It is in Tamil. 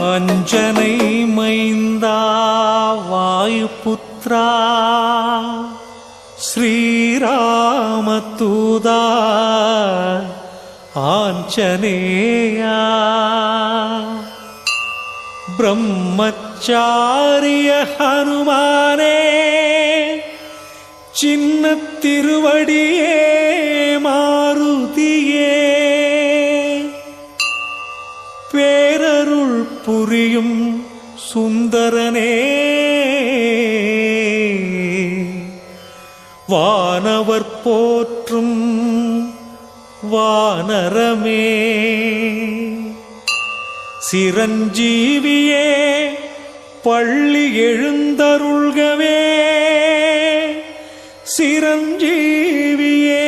அஞ்சனை மைந்தா வாயுபுத்ரா. ஸ்ரீராமதூதா ஆஞ்சனேயா. பிரம்மச்சாரிய ஹனுமானே சின்ன திருவடியே புரியும் சுந்தரனே. வானவர் போற்றும் வானரமே. சிரஞ்சீவியே பள்ளி எழுந்தருள்கவே. சிரஞ்சீவியே